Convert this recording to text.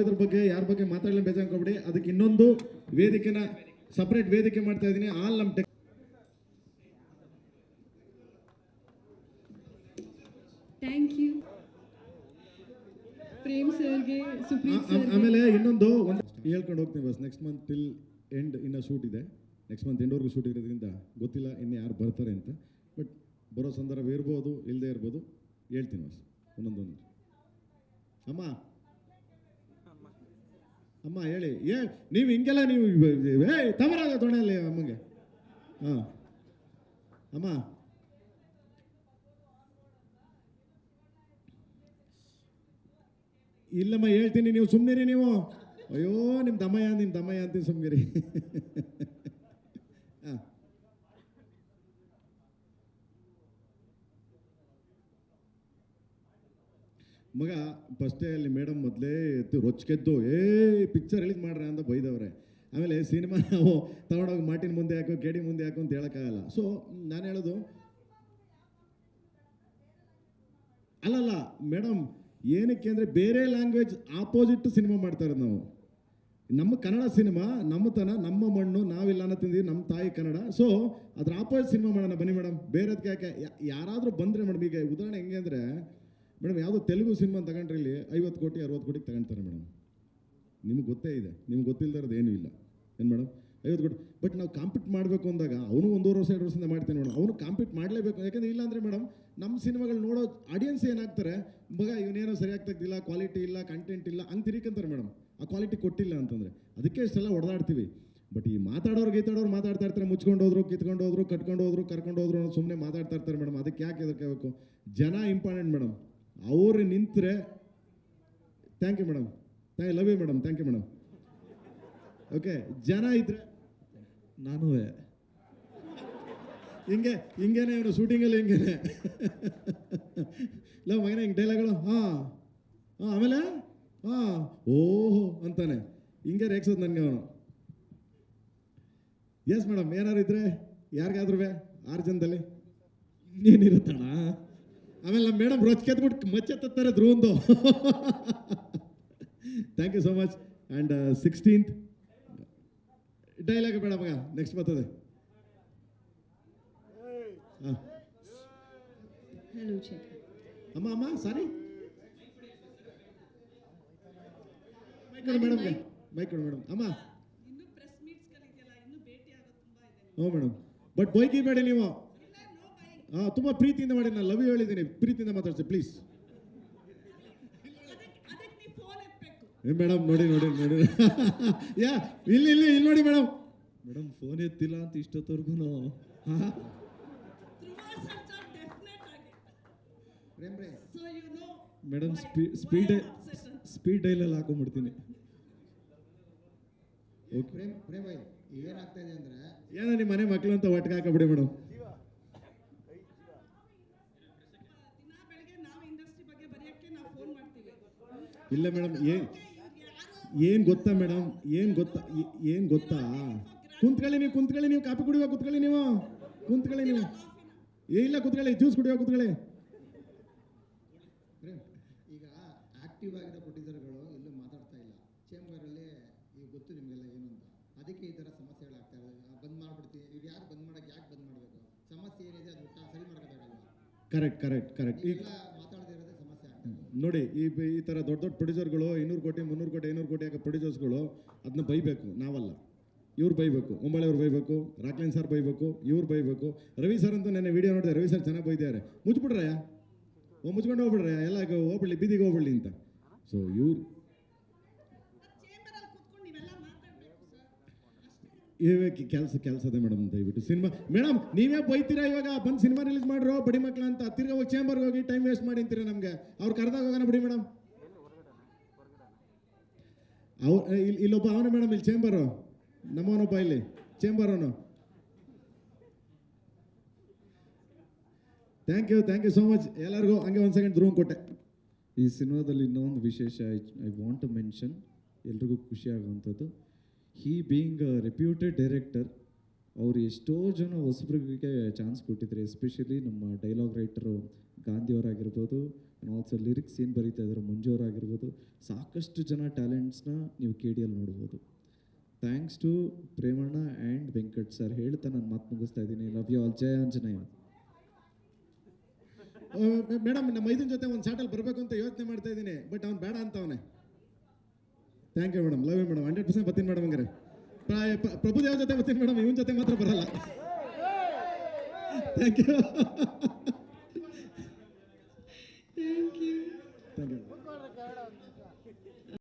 ಯಾವ್ದ್ರ ಬಗ್ಗೆ ಯಾರ ಬಗ್ಗೆ ಮಾತಾಡಲಿ ಬೇಜಾನ್ಕೊಬಿಡಿ ಅದಕ್ಕೆ ಇನ್ನೊಂದು ವೇದಿಕೆನ ಸಪ್ರೇಟ್ ವೇದಿಕೆ ಮಾಡ್ತಾ ಇದ್ದೀನಿ. ಆಲ್ ನಮ್ಮ ಟೆಕ್ ಥ್ಯಾಂಕ್ ಯು ಪ್ರೇಮ್ ಸರ್ಗೆ ಸುಪ್ರೀತ್ ಆ- ಆ- ಆಮೇಲೆ ಇನ್ನೊಂದು ಒಂದು ಹೇಳ್ಕೊಂಡು ಹೋಗ್ತೀನಿ ಬಸ್ ನೆಕ್ಸ್ಟ್ ಮಂತ್ ಟಿಲ್ ಎಂಡ್ ಇನ್ನೂ ಶೂಟ್ ಇದೆ. ನೆಕ್ಸ್ಟ್ ಮಂತ್ ಎಂಡ್ವರೆಗೂ ಶೂಟ್ ಇರೋದ್ರಿಂದ ಗೊತ್ತಿಲ್ಲ ಇನ್ನು ಯಾರು ಬರ್ತಾರೆ ಅಂತ. ಬಟ್ ಬರೋ ಸಂದರ್ಭ ಇರ್ಬೋದು ಇಲ್ಲದೆ ಇರ್ಬೋದು ಹೇಳ್ತೀನಿ ಬಸ್ ಒಂದೊಂದೊಂದು ಅಮ್ಮ. ಅಮ್ಮ ಹೇಳಿ, ಏ, ನೀವು ಹಿಂಗೆಲ್ಲ ನೀವು ಏ ತಮರಾಗ ತೊಣೆಯಲ್ಲಿ ಅಮ್ಮಂಗೆ. ಹಾಂ. ಅಮ್ಮ. ಇಲ್ಲಮ್ಮ, ಹೇಳ್ತೀನಿ, ನೀವು ಸುಮ್ಮನಿರಿ ನೀವು. ಅಯ್ಯೋ ನಿಮ್ಮ ದಮಯ ನಿಮ್ಮ ದಮಯ ಅಂತೀನಿ ಸುಮ್ಮನಿರಿ ಹಾಂ. ಮಗ ಫಸ್ಟೇ ಅಲ್ಲಿ ಮೇಡಮ್ ಮೊದಲೇ ರೊಚ್ಕೆದ್ದು ಏ ಪಿಕ್ಚರ್ ರಿಲೀಸ್ ಮಾಡ್ರೆ ಅಂತ ಬೈದವ್ರೆ. ಆಮೇಲೆ ಸಿನಿಮಾ ನಾವು ತಗೊಂಡೋಗಿ ಮಾಟಿನ ಮುಂದೆ ಹಾಕೋ ಕೇಡಿ ಮುಂದೆ ಹಾಕೋ ಅಂತ ಹೇಳೋಕ್ಕಾಗಲ್ಲ. ಸೊ ನಾನು ಹೇಳೋದು, ಅಲ್ಲಲ್ಲ ಮೇಡಮ್ ಏನಕ್ಕೆ ಅಂದರೆ ಬೇರೆ ಲ್ಯಾಂಗ್ವೇಜ್ ಆಪೋಸಿಟ್ ಸಿನಿಮಾ ಮಾಡ್ತಾ ನಾವು. ನಮ್ಮ ಕನ್ನಡ ಸಿನಿಮಾ, ನಮ್ಮತನ, ನಮ್ಮ ಮಣ್ಣು, ನಾವಿಲ್ಲ ಅನ್ನೋ ತಿಂದಿದ್ದೀವಿ, ನಮ್ಮ ತಾಯಿ ಕನ್ನಡ. ಸೊ ಅದ್ರ ಆಪೋಸಿಟ್ ಸಿನಿಮಾ ಮಾಡೋಣ, ಬನ್ನಿ ಮೇಡಮ್ ಬೇರೆದಕ್ಕೆ ಯಾಕೆ, ಯಾರಾದರೂ ಬಂದರೆ ಮೇಡಮ್ ಈಗ ಉದಾಹರಣೆ ಹೆಂಗೆ ಅಂದರೆ ಮೇಡಮ್, ಯಾವುದೋ ತೆಲುಗು ಸಿನಿಮಾ ತಗೊಂಡ್ರೆ ಇಲ್ಲಿ ಐವತ್ತು ಕೋಟಿ, ಅರವತ್ತು ಕೋಟಿಗೆ ತಗೊಂತಾರೆ ಮೇಡಮ್. ನಿಮ್ಗೆ ಗೊತ್ತೇ ಇದೆ. ನಿಮ್ಗೆ ಗೊತ್ತಿಲ್ಲದ ಏನೂ ಇಲ್ಲ. ಏನು ಮೇಡಮ್? ಐವತ್ತು ಕೋಟಿ. ಬಟ್ ನಾವು ಕಾಂಪೀಟ್ ಮಾಡಬೇಕು ಅಂದಾಗ, ಅವನು ಒಂದೂವರೆ ವರ್ಷ, ಎರಡು ವರ್ಷದಿಂದ ಮಾಡ್ತಾನೆ ಮೇಡಮ್ ಅವನು ಕಾಂಪೀಟ್ ಮಾಡಲೇಬೇಕು. ಯಾಕಂದರೆ ಇಲ್ಲ ಅಂದರೆ ಮೇಡಮ್ ನಮ್ಮ ಸಿನಿಮಾಗಳು ನೋಡೋ ಆಡಿಯನ್ಸ್ ಏನಾಗ್ತಾರೆ? ಮಗ, ಇವನೇನೋ ಸರಿಯಾಗಿ ತೆಗ್ದಿಲ್ಲ ಕ್ವಾಲಿಟಿ ಇಲ್ಲ ಕಂಟೆಂಟ್ ಇಲ್ಲ ಅಂತ ತಿರಿಕಂತಾರೆ ಮೇಡಮ್. ಆ ಕ್ವಾಲಿಟಿ ಕೊಟ್ಟಿಲ್ಲ ಅಂತಂದರೆ. ಅದಕ್ಕೆ ಇಷ್ಟೆಲ್ಲ ಹೊಡೆದಾಡ್ತೀವಿ ಬಟ್ ಈ ಮಾತಾಡೋರು, ಗೀತಾಡೋರು ಮಾತಾಡ್ತಾ ಇರ್ತಾರೆ, ಮುಚ್ಕೊಂಡು ಹೋದ್ರು, ಕಿತ್ಕೊಂಡು ಹೋದ್ರು ಕಟ್ಕೊಂಡು ಹೋದ್ರು, ಕರ್ಕೊಂಡು ಹೋದ್ರು ಸುಮ್ಮನೆ ಮಾತಾಡ್ತಾ ಇರ್ತಾರೆ ಮೇಡಮ್. ಅದಕ್ಕೆ ಯಾಕೆ ಎದರ್ಕೋಬೇಕು ಜನ ಇಂಪಾರ್ಟೆಂಟ್ ಮೇಡಮ್. ಅವ್ರು ನಿಂತರೆ thank you madam thank love you madam thank you madam okay ಜನ ಇದ್ರೆ, ನಾನು ಹಿಂಗೆ, ಹಿಂಗೇನೆ ಇವನು ಶೂಟಿಂಗಲ್ಲಿ ಹಿಂಗೇನೆ. ಇಲ್ಲ ಮಗನೇ, ಹಿಂಗೆ ಡೈಲಾಗ್ಗಳು ಹಾಂ ಹಾಂ, ಆಮೇಲೆ? ಹಾಂ, ಓಹೋ, ಅಂತಾನೆ. ಹಿಂಗೆ ರೇಗ್ಸೋದು ನನಗೆ ಅವನು. ಎಸ್ ಮೇಡಮ್ ಏನಾರು ಇದ್ರೆ, ಯಾರಿಗಾದ್ರೂ ಆರು ಜನದಲ್ಲಿ. ಇನ್ನೇನಿರುತ್ತಣ್ಣ ಆಮೇಲೆ ನಮ್ಮ ಮೇಡಮ್ ರೊಚ್ಕೆತ್ಬಿಟ್ಟು ಮಚ್ಚೆ ತತ್ತಾರೆ ಧ್ರುವಂದು thank you so much and sixteenth dialogue ಬೇಡ ಮಗ ನೆಕ್ಸ್ಟ್ ಬರ್ತದೆ. ಹಾಂ. ಹಲೋ ಚೆಕ್ ಅಮ್ಮ ಅಮ್ಮ ಸಾರಿ ಮೈಕ್ ಕೊಡು ಮೇಡಮ್ಗೆ ಮೈಕ್ ಕೊಡು ಮೇಡಮ್ ಅಮ್ಮ. ಇನ್ನು ಪ್ರೆಸ್ ಮೀಟ್ಸ್ಗಳಿದೆಯಲ್ಲ ಇನ್ನು ಭೇಟಿ ಆಗೋದು ತುಂಬಾ ಇದೆ. ಹ್ಞೂ ಮೇಡಮ್ ಬಟ್ ಬೈಕಿ ಬೇಡಿ ನೀವು. ತುಂಬ ಪ್ರೀತಿಯಿಂದ ಮಾಡಿ ನಾನು ಲವ್ ಯು ಹೇಳಿದ್ದೀನಿ. ಪ್ರೀತಿಯಿಂದ ಮಾತಾಡ್ಸಿ ಪ್ಲೀಸ್ ಅದಕ್ಕೆ ಅದಕ್ಕೆ ಫೋನ್ ಎತ್ತಬೇಕು ಏ ಮೇಡಮ್ ನೋಡಿ ನೋಡಿ ನೋಡಿ. ಯಾ ಇಲ್ಲಿ ಇಲ್ಲಿ ಇಲ್ಲಿ ನೋಡಿ ಮೇಡಮ್ ಮೇಡಮ್ ಫೋನ್ ಎತ್ತಿಲ್ಲ ಅಂತ ಇಷ್ಟೊತ್ತವರೆಗೂ ಮೇಡಮ್ ಸ್ಪೀಡ್ ಸ್ಪೀಡ್ ಡೈಲಲ್ಲಿ ಹಾಕೊಂಡ್ಬಿಡ್ತೀನಿ. ಪ್ರೇಮ್ ಪ್ರೇಮ್ ಭಾಯ್ ಏನಾಗ್ತಾ ಇದೆ ಅಂದ್ರೆ ಏನೋ ನಿಮ್ಮ ಮನೆ ಮಕ್ಕಳು ಅಂತ ಒಟ್ಟಿಗೆ ಹಾಕಬಿಡಿ ಮೇಡಮ್ ದಿನ ಬೆಳಗ್ಗೆ ನಾವು ಇಂಡಸ್ಟ್ರಿ ಬಗ್ಗೆ ಬರೆಯೋಕ್ಕೆ ನಾವು ಫೋನ್ ಮಾಡ್ತೀವಿ ಇಲ್ಲ ಮೇಡಮ್ ಏನ್ ಏನ್ ಗೊತ್ತಾ ಮೇಡಮ್ ಏನ್ ಗೊತ್ತಾ ಏನು ಗೊತ್ತಾ? ಕುಂತ್ಕೊಳ್ಳಿ ನೀವು ಕುಂತ್ಕೊಳ್ಳಿ ನೀವು ಕಾಫಿ ಕುಡಿಯುವ ಕುತ್ಕೊಳ್ಳಿ ನೀವು ಕುಂತ್ಕೊಳ್ಳಿ ನೀವು. ಏ ಇಲ್ಲ ಕುತ್ಕೊಳ್ಳಿ ಜ್ಯೂಸ್ ಕುಡಿಯುವ ಕುತ್ಕೊಳ್ಳಿ. ಈಗ ಆಕ್ಟಿವ್ ಆಗಿರೋ ಪ್ರೊಡ್ಯೂಸರ್ಗಳು ಎಲ್ಲೂ ಮಾತಾಡ್ತಾ ಇಲ್ಲ. ಚೇಂಬರಲ್ಲಿ ಈಗ ಗೊತ್ತು ನಿಮಗೆಲ್ಲ ಏನು ಅಂತ. ಅದಕ್ಕೆ ಈ ಥರ ಸಮಸ್ಯೆಗಳಾಗ್ತಾ ಆ, ಬಂದ್ ಮಾಡ್ಬಿಡ್ತೀವಿ. ಈಗ ಯಾರು ಬಂದ್ ಮಾಡೋಕ್ಕೆ ಯಾಕೆ ಬಂದ್ ಮಾಡಬೇಕು? ಸಮಸ್ಯೆ ಏನಿದೆ ಅದು ಸರಿ ಮಾಡ್ಕೋಬೇಕಲ್ವಾ ಕರೆಕ್ಟ್ ಕರೆಕ್ಟ್ ಕರೆಕ್ಟ್ ಈಗ ಎಲ್ಲ ಮಾತಾಡದೇ ಇರೋದೇ ಸಮಸ್ಯೆ ಆಗ್ತಾ ಇದೆ ನೋಡಿ, ಈ ಈ ಥರ ದೊಡ್ಡ ದೊಡ್ಡ ಪ್ರೊಡ್ಯೂಸರ್ಗಳು ಇನ್ನೂರು ಕೋಟಿ, ಮುನ್ನೂರು ಕೋಟಿ, ಐನೂರು ಕೋಟಿ ಯಾಕೆ ಪ್ರೊಡ್ಯೂಸರ್ಸ್ಗಳು ಅದನ್ನ ಬೈಬೇಕು, ನಾವಲ್ಲ. ಇವ್ರು ಬೈಬೇಕು, ಒಂಬಳೆ ಅವ್ರು ಬೈಬೇಕು, ರಾಕ್ಲೈನ್ ಸರ್ ಬೈಬೇಕು, ಇವ್ರು ಬೈಬೇಕು. ರವಿ ಸರ್ ಅಂತ ನೆನ್ನೆ ವಿಡಿಯೋ ನೋಡಿದೆ, ರವಿ ಸರ್ ಚೆನ್ನಾಗಿ ಬೈದಿದ್ದಾರೆ. ಮುಚ್ಬಿಡ್ರಯ್ಯ? ಓ, ಮುಚ್ಕೊಂಡು ಹೋಗ್ಬಿಡ್ರಯ್ಯ? ಎಲ್ಲ ಹೋಗ್ಬಿಡ್ಲಿ, ಬೀದಿಗೆ ಹೋಗ್ಬಿಡ್ಲಿ ಅಂತ. ಸೊ ಇವ್ರು ಚೇಂಬರಲ್ಲಿ ಕೂತ್ಕೊಂಡು ನೀವೆಲ್ಲ ಮಾತಾಡಬೇಕು ಸರ್ ಕೆಲಸ ಕೆಲಸ ಕೆಲಸದ ಮೇಡಮ್ ದಯವಿಟ್ಟು. ಸಿನಿಮಾ, ಮೇಡಮ್, ನೀವೇ ಬೈತೀರಾ ಇವಾಗ? ಬಂದು ಸಿನಿಮಾ ರಿಲೀಸ್ ಮಾಡ್ರೋ ಬಡಿ ಮಕ್ಳು ಅಂತ ತಿರ್ಗಾ ಹೋಗಿ ಚೇಂಬರ್ಗೆ ಹೋಗಿ ಟೈಮ್ ವೇಸ್ಟ್ ಮಾಡಿ ಅಂತೀರಾ ನಮಗೆ? ಅವ್ರು ಕರೆದಾಗ ಹೋಗೋಣ ಬಿಡಿ ಮೇಡಮ್. ಅವ್ ಇಲ್ಲಿ ಇಲ್ಲೊಬ್ಬ ಅವನೇ ಮೇಡಮ್ ಇಲ್ಲಿ ಚೇಂಬರು. ನಮ್ಮವನೊಬ್ಬ ಇಲ್ಲಿ, ಚೇಂಬರ್ ಅವನು. Thank you thank you so much ಎಲ್ಲರಿಗೂ ಹಂಗೆ ಒಂದು ಸೆಕೆಂಡ್ ಧ್ರುವ ಕೊಟ್ಟೆ. ಈ ಸಿನಿಮಾದಲ್ಲಿ ಇನ್ನೊಂದು ವಿಶೇಷ ಐ ವಾಂಟ್ ಟು ಮೆನ್ಷನ್ ಎಲ್ರಿಗೂ ಖುಷಿ ಆಗುವಂಥದ್ದು. ಹೀ ಬೀಯಿಂಗ್ ರೆಪ್ಯೂಟೆಡ್ ಡೈರೆಕ್ಟರ್ ಅವರು ಎಷ್ಟೋ ಜನ ಹೊಸಬ್ರಿಗೆ ಚಾನ್ಸ್ ಕೊಟ್ಟಿದ್ದಾರೆ ಎಸ್ಪೆಷಲಿ ನಮ್ಮ ಡೈಲಾಗ್ ರೈಟರು ಗಾಂಧಿಯವರಾಗಿರ್ಬೋದು ಆಲ್ಸೋ ಲಿರಿಕ್ಸ್ ಏನು ಬರೀತಾ ಇದ್ದಾರೆ ಮಂಜು ಅವರಾಗಿರ್ಬೋದು, ಸಾಕಷ್ಟು ಜನ ಟ್ಯಾಲೆಂಟ್ಸ್ನ ನೀವು ಕೆ ಡಿ ಎಲ್ ನೋಡ್ಬೋದು. ಥ್ಯಾಂಕ್ಸ್ ಟು ಪ್ರೇಮಣ್ಣ ಆ್ಯಂಡ್ ವೆಂಕಟ್ ಸರ್ ಹೇಳ್ತಾ ನಾನು ಮಾತು ಮುಗಿಸ್ತಾ ಇದ್ದೀನಿ. Love you all Jaya Anjaneya. Madam, ನಮ್ಮ ಮೈದನ್ ಜೊತೆ ಒಂದು ಶಾಟಲ್ಲಿ ಬರಬೇಕು ಅಂತ ಯೋಚನೆ ಮಾಡ್ತಾ ಇದ್ದೀನಿ ಬಟ್ ಅವ್ನು ಬೇಡ ಅಂತ ಅವನೇ. Thank you madam love you madam hundred percent ಬರ್ತೀನಿ ಮೇಡಮ್ ಹಂಗಾರೆ ಪ್ರಾಯ ಪ್ರಭುದೇವ್ ಜೊತೆ ಬರ್ತೀನಿ ಮೇಡಮ್ ಇವನ್ ಜೊತೆ ಮಾತ್ರ ಬರಲ್ಲ thank you thank you thank you